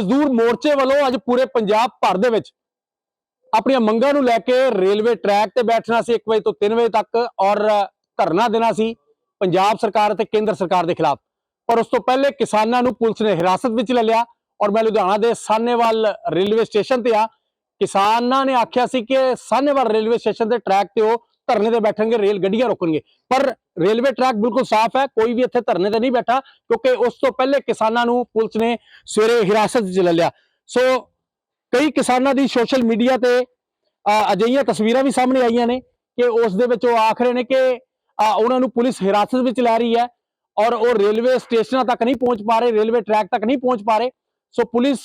ਮਜ਼ਦੂਰ ਮੋਰਚੇ ਵੱਲੋਂ ਅੱਜ ਪੂਰੇ ਪੰਜਾਬ ਭਰ ਦੇ ਵਿੱਚ ਆਪਣੀਆਂ ਮੰਗਾਂ ਨੂੰ ਲੈ ਕੇ ਰੇਲਵੇ ਟਰੈਕ ਤੇ ਬੈਠਣਾ ਸੀ 1 ਵਜੇ ਤੋਂ 3 ਵਜੇ ਤੱਕ ਔਰ ਧਰਨਾ ਦੇਣਾ ਸੀ ਪੰਜਾਬ ਸਰਕਾਰ ਅਤੇ ਕੇਂਦਰ ਸਰਕਾਰ ਦੇ ਖਿਲਾਫ। ਪਰ ਉਸ ਤੋਂ ਪਹਿਲੇ ਕਿਸਾਨਾਂ ਨੂੰ ਪੁਲਿਸ ਨੇ ਹਿਰਾਸਤ ਵਿੱਚ ਲੈ ਲਿਆ ਔਰ ਮੈਂ ਲੁਧਿਆਣਾ ਦੇ ਸਾਨੇਵਾਲ ਰੇਲਵੇ ਸਟੇਸ਼ਨ ਤੇ ਆ। ਕਿਸਾਨਾਂ ਨੇ ਆਖਿਆ ਸੀ ਕਿ ਸਾਨੇਵਾਲ ਰੇਲਵੇ ਸਟੇਸ਼ਨ ਦੇ ਟਰੈਕ ਤੇ ਉਹ ਧਰਨੇ ਤੇ ਬੈਠਣਗੇ ਰੇਲ ਗੱਡੀਆਂ ਰੋਕਣਗੇ। ਪਰ ਰੇਲਵੇ ਟਰੈਕ ਬਿਲਕੁਲ ਸਾਫ਼ ਹੈ ਕੋਈ ਵੀ ਇੱਥੇ ਧਰਨੇ ਤੇ ਨਹੀਂ ਬੈਠਾ ਕਿਉਂਕਿ ਉਸ ਤੋਂ ਪਹਿਲੇ ਕਿਸਾਨਾਂ ਨੂੰ ਪੁਲਿਸ ਨੇ ਸਵੇਰੇ ਹਿਰਾਸਤ ਚ ਲੈ ਲਿਆ। ਸੋ ਕਈ ਕਿਸਾਨਾਂ ਦੀ ਸੋਸ਼ਲ ਮੀਡੀਆ ਤੇ ਅ, ਅਜਿਹੀਆਂ ਤਸਵੀਰਾਂ ਵੀ ਸਾਹਮਣੇ ਆਈਆਂ ਨੇ ਕਿ ਉਸ ਦੇ ਵਿੱਚ ਉਹ ਆਖ ਰਹੇ ਨੇ ਕਿ ਉਹਨਾਂ ਨੂੰ ਪੁਲਿਸ ਹਿਰਾਸਤ ਵਿੱਚ ਲੈ ਰਹੀ ਹੈ ਔਰ ਉਹ ਰੇਲਵੇ ਸਟੇਸ਼ਨਾਂ ਤੱਕ ਨਹੀਂ ਪਹੁੰਚ ਪਾ ਰਹੇ ਰੇਲਵੇ ਟਰੈਕ ਤੱਕ ਨਹੀਂ ਪਹੁੰਚ ਪਾ ਰਹੇ। ਸੋ ਪੁਲਿਸ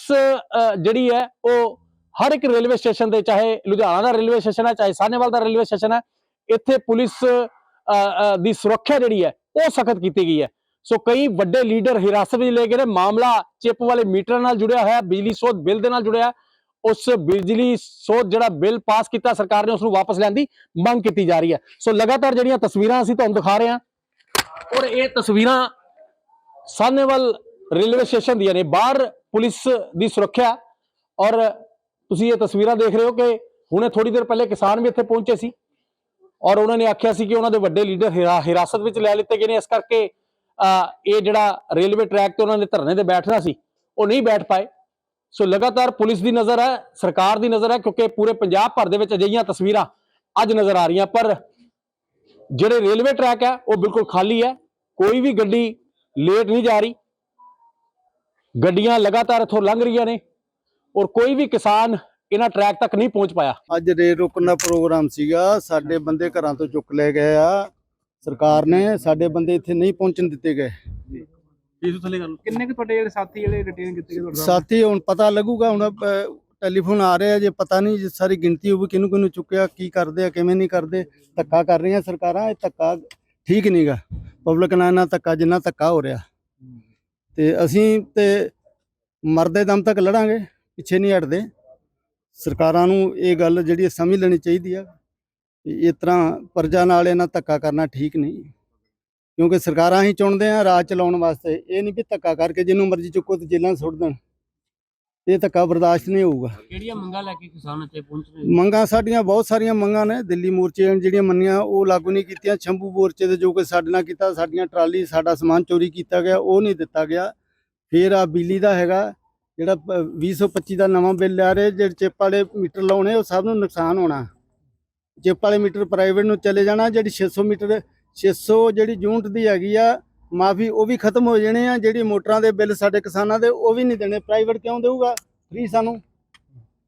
ਜਿਹੜੀ ਹੈ ਉਹ ਹਰ ਇੱਕ ਰੇਲਵੇ ਸਟੇਸ਼ਨ ਤੇ ਚਾਹੇ ਲੁਧਿਆਣਾ ਦਾ ਰੇਲਵੇ ਸਟੇਸ਼ਨ ਹੈ ਚਾਹੇ ਸਾਹਨੇਵਾਲ ਦਾ ਰੇਲਵੇ ਸਟੇਸ਼ਨ ਹੈ ਇੱਥੇ ਪੁਲਿਸ ਅ, ਦੀ ਸੁਰੱਖਿਆ ਜਿਹੜੀ ਹੈ ਉਹ ਸਖਤ ਕੀਤੀ ਗਈ ਹੈ। ਸੋ ਕਈ ਵੱਡੇ ਲੀਡਰ ਹਿਰਾਸਤ ਵਿੱਚ ਲਏ ਗਏ ਨੇ ਮਾਮਲਾ ਚਿਪ ਵਾਲੇ ਮੀਟਰ ਨਾਲ ਜੁੜਿਆ ਹੋਇਆ ਬਿਜਲੀ ਸੋਧ ਬਿੱਲ ਦੇ ਨਾਲ ਜੁੜਿਆ। ਉਸ ਬਿਜਲੀ ਸੋਧ ਜਿਹੜਾ ਬਿੱਲ ਪਾਸ ਕੀਤਾ ਸਰਕਾਰ ਨੇ ਉਸ ਨੂੰ ਵਾਪਸ ਲੈਣ ਦੀ ਮੰਗ ਕੀਤੀ ਜਾ ਰਹੀ ਹੈ। ਸੋ ਲਗਾਤਾਰ ਜਿਹੜੀਆਂ ਤਸਵੀਰਾਂ ਅਸੀਂ ਤੁਹਾਨੂੰ ਦਿਖਾ ਰਹੇ ਹਾਂ ਔਰ ਇਹ ਤਸਵੀਰਾਂ ਸਾਨੇਵਾਲ ਰੇਲਵੇ ਸਟੇਸ਼ਨ ਦੀਆਂ ਨੇ। ਬਾਹਰ ਪੁਲਿਸ ਦੀ ਸੁਰੱਖਿਆ ਔਰ ਤੁਸੀਂ ਇਹ ਤਸਵੀਰਾਂ ਦੇਖ ਰਹੇ ਹੋ ਕਿ ਹੁਣੇ ਥੋੜੀ ਦੇਰ ਪਹਿਲੇ ਕਿਸਾਨ ਵੀ ਇੱਥੇ ਪਹੁੰਚੇ ਸੀ। ਔਰ ਉਹਨਾਂ ਨੇ ਆਖਿਆ ਸੀ ਕਿ ਉਹਨਾਂ ਦੇ ਵੱਡੇ ਲੀਡਰ ਹਿਰਾ- ਹਿਰਾਸਤ ਵਿੱਚ ਲੈ ਲਿੱਤੇ ਗਏ ਨੇ। ਇਸ ਕਰਕੇ ਅਹ, ਇਹ ਜਿਹੜਾ ਰੇਲਵੇ ਟਰੈਕ ਤੇ ਉਹਨਾਂ ਨੇ ਧਰਨੇ ਤੇ ਬੈਠਣਾ ਸੀ ਉਹ ਨਹੀਂ ਬੈਠ ਪਾਏ। ਸੋ ਲਗਾਤਾਰ ਪੁਲਿਸ ਦੀ ਨਜ਼ਰ ਹੈ ਸਰਕਾਰ ਦੀ ਨਜ਼ਰ ਹੈ ਕਿਉਂਕਿ ਪੂਰੇ ਪੰਜਾਬ ਭਰ ਦੇ ਵਿੱਚ ਅਜਿਹੀਆਂ ਤਸਵੀਰਾਂ ਅੱਜ ਨਜ਼ਰ ਆ ਰਹੀਆਂ। ਪਰ ਜਿਹੜੇ ਰੇਲਵੇ ਟਰੈਕ ਹੈ ਉਹ ਬਿਲਕੁਲ ਖਾਲੀ ਹੈ। ਕੋਈ ਵੀ ਗੱਡੀ ਲੇਟ ਨਹੀਂ ਜਾ ਰਹੀ। ਗੱਡੀਆਂ ਲਗਾਤਾਰ ਇੱਥੋਂ ਲੰਘ ਰਹੀਆਂ ਨੇ। ਔਰ ਕੋਈ ਵੀ ਕਿਸਾਨ ਇਹਨਾਂ ਟਰੈਕ ਤੱਕ ਨਹੀਂ ਪਹੁੰਚ ਪਾਇਆ। ਅੱਜ ਰੇਲ ਰੋਕਣ ਦਾ ਪ੍ਰੋਗਰਾਮ ਸੀਗਾ ਸਾਡੇ ਬੰਦੇ ਘਰਾਂ ਤੋਂ ਚੁੱਕ ਲੈ ਗਏ ਆ। ਸਰਕਾਰ ਨੇ ਸਾਡੇ ਬੰਦੇ ਇੱਥੇ ਨਹੀਂ ਪਹੁੰਚਣ ਦਿੱਤੇ ਗਏ। ਕਿੰਨੇ ਕੁ ਤੁਹਾਡੇ ਜਿਹੜੇ ਸਾਥੀ ਜਿਹੜੇ ਰਿਟੇਨ ਕੀਤੇ ਗਏ ਤੁਹਾਡੇ ਨਾਲ? ਸਾਥੀ ਹੁਣ ਪਤਾ ਲੱਗੂਗਾ ਹੁਣ ਟੈਲੀਫੋਨ ਆ ਰਿਹਾ ਜੇ ਪਤਾ ਨਹੀਂ ਜੇ ਸਾਰੀ ਗਿਣਤੀ ਹੋਊਗੀ ਕਿਹਨੂੰ ਕਿਹਨੂੰ ਚੁੱਕਿਆ ਕੀ ਕਰਦੇ ਆ ਕਿਵੇਂ ਨਹੀਂ ਕਰਦੇ ਧੱਕਾ ਕਰ ਰਹੀਆਂ ਸਰਕਾਰਾਂ ਇਹ ਧੱਕਾ ਠੀਕ ਨਹੀਂਗਾ ਪਬਲਿਕ ਨਾਲ ਨਾ ਧੱਕਾ ਜਿੰਨਾ ਧੱਕਾ ਹੋ ਰਿਹਾ। ਤੇ ਅਸੀਂ ਤੇ ਮਰਦੇ ਦਮ ਤੱਕ ਲੜਾਂਗੇ ਪਿੱਛੇ ਨਹੀਂ ਹਟਦੇ। ਸਰਕਾਰਾਂ ਨੂੰ ਇਹ ਗੱਲ ਜਿਹੜੀ ਸਮਝ ਲੈਣੀ ਚਾਹੀਦੀ ਆ ਇਸ ਤਰ੍ਹਾਂ ਪ੍ਰਜਾ ਨਾਲ ਇਹਨਾਂ ਧੱਕਾ ਕਰਨਾ ਠੀਕ ਨਹੀਂ। ਕਿਉਂਕਿ ਸਰਕਾਰਾਂ ਹੀ ਚੁਣਦੇ ਆ ਰਾਜ ਚਲਾਉਣ ਵਾਸਤੇ। ਇਹ ਨਹੀਂ ਵੀ ਧੱਕਾ ਕਰਕੇ ਜਿਹਨੂੰ ਮਰਜ਼ੀ ਚੁੱਕੋ ਤੇ ਜੇਲ੍ਹਾਂ 'ਚ ਸੁੱਟ ਦੇਣ। ਇਹ ਧੱਕਾ ਬਰਦਾਸ਼ਤ ਨਹੀਂ ਹੋਊਗਾ। ਕਿਹੜੀਆਂ ਮੰਗਾਂ ਲੈ ਕੇ ਕਿਸਾਨ ਇੱਥੇ ਪਹੁੰਚ ਰਹੇ ਨੇ? ਮੰਗਾਂ ਸਾਡੀਆਂ ਬਹੁਤ ਸਾਰੀਆਂ ਮੰਗਾਂ ਨੇ। ਦਿੱਲੀ ਮੋਰਚੇ ਨੇ ਜਿਹੜੀਆਂ ਮੰਨੀਆਂ ਉਹ ਲਾਗੂ ਨਹੀਂ ਕੀਤੀਆਂ। ਸ਼ੰਭੂ ਮੋਰਚੇ ਦੇ ਜੋ ਕਿ ਸਾਡੇ ਨਾਲ ਕੀਤਾ ਸਾਡੀਆਂ ਟਰਾਲੀ ਸਾਡਾ ਸਮਾਨ ਚੋਰੀ ਕੀਤਾ ਗਿਆ ਉਹ ਨਹੀਂ ਦਿੱਤਾ ਗਿਆ। ਫਿਰ ਆ ਬਿਜਲੀ ਦਾ ਹੈਗਾ। ਜਿਹੜਾ ਪ- 2025 ਦਾ ਨਵਾਂ ਬਿੱਲ ਆ ਰਿਹਾ, ਜਿਹੜੇ ਚਿੱਪ ਵਾਲੇ ਮੀਟਰ ਲਾਉਣੇ, ਉਹ ਸਭ ਨੂੰ ਨੁਕਸਾਨ ਹੋਣਾ। ਚਿੱਪ ਵਾਲੇ ਮੀਟਰ ਪ੍ਰਾਈਵੇਟ ਨੂੰ ਚਲੇ ਜਾਣਾ, ਜਿਹੜੀ 600 ਮੀਟਰ 600 ਜਿਹੜੀ ਯੂਨਿਟ ਦੀ ਹੈਗੀ ਆ, ਮਾਫੀ ਉਹ ਵੀ ਖਤਮ ਹੋ ਜਾਣੇ ਆ, ਜਿਹੜੀ ਮੋਟਰਾਂ ਦੇ ਬਿੱਲ ਸਾਡੇ ਕਿਸਾਨਾਂ ਦੇ, ਉਹ ਵੀ ਨਹੀਂ ਦੇਣੇ। ਪ੍ਰਾਈਵੇਟ ਕਿਉਂ ਦੇਊਗਾ? ਫ੍ਰੀ ਸਾਨੂੰ।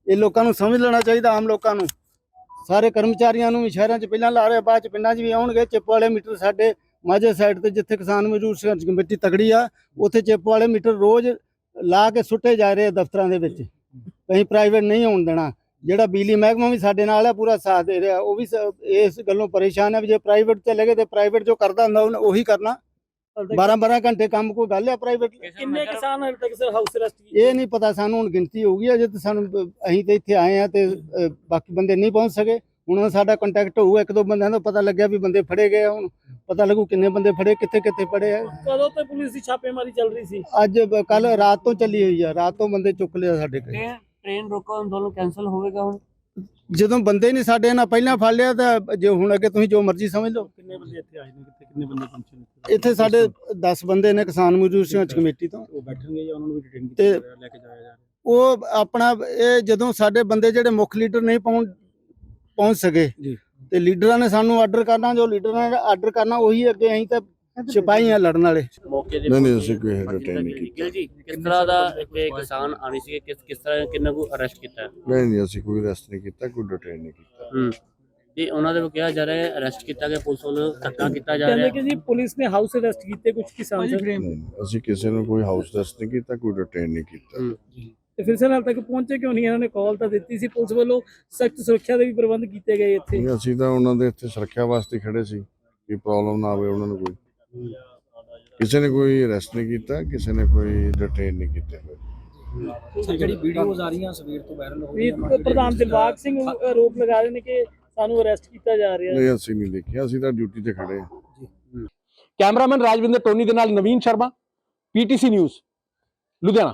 ਇਹ ਲੋਕਾਂ ਨੂੰ ਸਮਝ ਲੈਣਾ ਚਾਹੀਦਾ, ਆਮ ਲੋਕਾਂ ਨੂੰ। ਸਾਰੇ ਕਰਮਚਾਰੀਆਂ ਨੂੰ ਵੀ ਸ਼ਹਿਰਾਂ 'ਚ ਪਹਿਲਾਂ ਲਾ ਰਹੇ, ਬਾਅਦ 'ਚ ਪਿੰਡਾਂ 'ਚ ਵੀ ਆਉਣਗੇ। ਚਿੱਪ ਵਾਲੇ ਮੀਟਰ ਸਾਡੇ ਮਾਝੇ ਸਾਈਡ ਤੇ, ਜਿੱਥੇ ਕਿਸਾਨ ਮਜ਼ਦੂਰ ਸੰਘਰਸ਼ ਕਮੇਟੀ ਤਕੜੀ ਆ, ਉੱਥੇ ਚਿੱਪ ਵਾਲੇ ਮੀਟਰ ਰੋਜ਼ ਲਾ ਕੇ ਸੁੱਟੇ ਜਾ ਰਹੇ ਦਫ਼ਤਰਾਂ ਦੇ ਵਿੱਚ। ਕहीं ਪ੍ਰਾਈਵੇਟ ਨਹੀਂ ਆਉਣ ਦੇਣਾ। ਜਿਹੜਾ ਬਿਜਲੀ ਮਹਿਕਮਾ ਵੀ ਸਾਡੇ ਨਾਲ ਹੈ ਪੂਰਾ ਸਾਥ ਦੇ ਰਿਹਾ। ਉਹ ਵੀ ਇਸ ਗੱਲੋਂ ਪਰੇਸ਼ਾਨ ਹੈ ਵੀ ਜੇ ਪ੍ਰਾਈਵੇਟ ਚਲੇ ਗਏ ਤੇ ਪ੍ਰਾਈਵੇਟ ਜੋ ਕਰਦਾ ਹੁੰਦਾ ਉਹੀ ਕਰਨਾ। 12 12 ਘੰਟੇ ਕੰਮ ਕੋਈ ਗੱਲ ਹੈ ਪ੍ਰਾਈਵੇਟ ਕਿੰਨੇ ਕਿਸਾਨ ਹਲ ਤੱਕ ਸਰ ਹਾਊਸ ਅਰੈਸਟ ਇਹ ਨਹੀਂ ਪਤਾ ਸਾਨੂੰ ਹੁਣ ਗਿਣਤੀ ਹੋਊਗੀ ਅਜੇ ਤਾਂ ਸਾਨੂੰ ਅਸੀਂ ਤੇ ਇੱਥੇ ਆਏ ਆ ਤੇ ਬਾਕੀ ਬੰਦੇ ਨਹੀਂ ਪਹੁੰਚ ਸਕੇ। ਹੁਣ ਸਾਡਾ ਕੰਟੈਕਟ ਹੋਊਗਾ ਇੱਕ ਦੋ ਬੰਦਿਆਂ ਦਾ ਪਤਾ ਲੱਗਿਆ ਵੀ ਬੰਦੇ ਫੜੇ ਗਏ ਹੁਣ। ਪਤਾ ਲੱਗੂ ਕਿੰਨੇ ਬੰਦੇ ਫੜੇ ਕਿੱਥੇ ਕਿੱਥੇ ਫੜੇ ਆ। ਕਦੋਂ ਤੇ ਪੁਲਿਸ ਦੀ ਛਾਪੇਮਾਰੀ ਚੱਲ ਰਹੀ ਸੀ? ਅੱਜ ਕੱਲ ਰਾਤ ਤੋਂ ਚੱਲੀ ਹੋਈ ਆ ਰਾਤ ਤੋਂ ਬੰਦੇ ਚੁੱਕ ਲਿਆ ਸਾਡੇ ਕੋਲ। ਟ੍ਰੇਨ ਰੋਕੋ ਅੰਦੋਲਨ ਕੈਨਸਲ ਹੋਵੇਗਾ ਹੁਣ? ਜਦੋਂ ਬੰਦੇ ਨਹੀਂ ਸਾਡੇ ਨਾਲ ਪਹਿਲਾਂ ਫੜ ਲਿਆ ਤਾਂ ਜੇ ਹੁਣ ਅੱਗੇ ਤੁਸੀਂ ਜੋ ਮਰਜ਼ੀ ਸਮਝ ਲਓ। ਕਿੰਨੇ ਬੰਦੇ ਇੱਥੇ ਆਏ ਨੇ ਕਿੱਥੇ ਕਿੰਨੇ ਬੰਦੇ ਪਹੁੰਚੇ ਨੇ ਇੱਥੇ? ਸਾਡੇ 10 ਬੰਦੇ ਨੇ ਕਿਸਾਨ ਮਜ਼ਦੂਰ ਸੰਘਰਸ਼ ਕਮੇਟੀ ਤੋਂ। ਉਹ ਬੈਠਣਗੇ ਜਾਂ ਉਹਨਾਂ ਨੂੰ ਵੀ ਰਿਹਾ, ਲੈ ਕੇ ਜਾਇਆ ਜਾ ਰਿਹਾ? ਉਹ ਆਪਣਾ ਇਹ ਜਦੋਂ ਸਾਡੇ ਬੰਦੇ ਜਿਹੜੇ ਮੁੱਖ ਲੀਡਰ ਨਹੀਂ ਪਹੁੰਚ ਪਹੁੰਚ ਸਕੇ ਜੀ। ਤੇ ਲੀਡਰਾਂ ਨੇ ਸਾਨੂੰ ਆਰਡਰ ਕਰਨਾ ਜੋ ਲੀਡਰਾਂ ਨੇ ਆਰਡਰ ਕਰਨਾ ਉਹੀ ਅੱਗੇ ਅਸੀਂ ਤਾਂ ਸਿਪਾਹੀ ਆ ਲੜਨ ਵਾਲੇ ਮੌਕੇ ਦੇ ਨਹੀਂ, ਨਹੀਂ, ਅਸੀਂ ਕੋਈ retain ਨਹੀਂ ਕੀਤਾ। ਗਿਲ ਜੀ ਕਿਸ ਤਰ੍ਹਾਂ ਦਾ ਇੱਥੇ ਕਿਸਾਨ ਆਣੀ ਸੀ ਕਿਸ ਕਿਸ ਤਰ੍ਹਾਂ ਕਿੰਨਾ ਕੋ ਅਰੈਸਟ ਕੀਤਾ? ਨਹੀਂ ਨਹੀਂ ਅਸੀਂ ਕੋਈ ਅਰੈਸਟ ਨਹੀਂ ਕੀਤਾ ਕੋਈ ਡਿਟੇਨ ਨਹੀਂ ਕੀਤਾ ਹੂੰ ਤੇ ਉਹਨਾਂ ਦੇ ਕਿਹਾ ਜਾ ਰਿਹਾ ਹੈ ਅਰੈਸਟ ਕੀਤਾ ਗਿਆ ਪੁਲਿਸ ਵੱਲੋਂ ਧੱਕਾ ਕੀਤਾ ਜਾ ਰਿਹਾ ਕਹਿੰਦੇ ਹੈ ਕਿ ਜੀ ਪੁਲਿਸ ਨੇ ਹਾਊਸ ਅਰੈਸਟ ਕੀਤੇ ਕੁਝ ਕਿਸਾਨ ਅਸੀਂ ਕਿਸੇ ਨੂੰ ਕੋਈ ਹਾਊਸ ਅਰੈਸਟ ਨਹੀਂ ਕੀਤਾ ਕੋਈ ਡਿਟੇਨ ਨਹੀਂ ਕੀਤਾ। ਤੇ ਫਿਰ ਸਰ ਹਾਲ ਤੱਕ ਪਹੁੰਚੇ ਕਿਉਂ ਨਹੀਂ? ਇਹਨਾਂ ਨੇ ਕਾਲ ਤਾਂ ਦਿੱਤੀ ਸੀ ਪੁਲਿਸ ਵੱਲੋਂ। ਸਖਤ ਸੁਰੱਖਿਆ ਦੇ ਵੀ ਪ੍ਰਬੰਧ ਕੀਤੇ ਗਏ ਇੱਥੇ। ਨਹੀਂ, ਅਸੀਂ ਤਾਂ ਉਹਨਾਂ ਦੇ ਇੱਥੇ ਸੁਰੱਖਿਆ ਵਾਸਤੇ ਖੜੇ ਸੀ ਕਿ ਪ੍ਰੋਬਲਮ ਨਾ ਆਵੇ ਉਹਨਾਂ ਨੂੰ ਕੋਈ। ਕਿਸੇ ਨੇ ਕੋਈ ਅਰੈਸਟ ਨਹੀਂ ਕੀਤਾ ਕਿਸੇ ਨੇ ਕੋਈ ਡਿਟੇਨ ਨਹੀਂ ਕੀਤਾ। ਹੋਇਆ ਜਿਹੜੀ ਵੀਡੀਓਜ਼ ਆ ਰਹੀਆਂ ਸਵੇਰ ਤੋਂ ਵਾਇਰਲ ਹੋ ਵੀ ਪ੍ਰਧਾਨ ਦਿਲਬਾਗ ਸਿੰਘ ਆਰੋਪ ਲਗਾ ਰਹੇ ਨੇ ਕਿ ਸਾਨੂੰ ਅਰੈਸਟ ਕੀਤਾ ਜਾ ਰਿਹਾ। ਹੈ ਨਹੀਂ ਅਸੀਂ ਨਹੀਂ ਦੇਖਿਆ ਅਸੀਂ ਤਾਂ ਡਿਊਟੀ ਤੇ ਖੜੇ ਹਾਂ। ਕੈਮਰਾਮੈਨ ਰਾਜਵਿੰਦਰ ਟੋਨੀ ਦੇ ਨਾਲ ਨਵੀਨ ਸ਼ਰਮਾ ਪੀਟੀਸੀ ਨਿਊਜ਼ ਲੁਧਿਆਣਾ।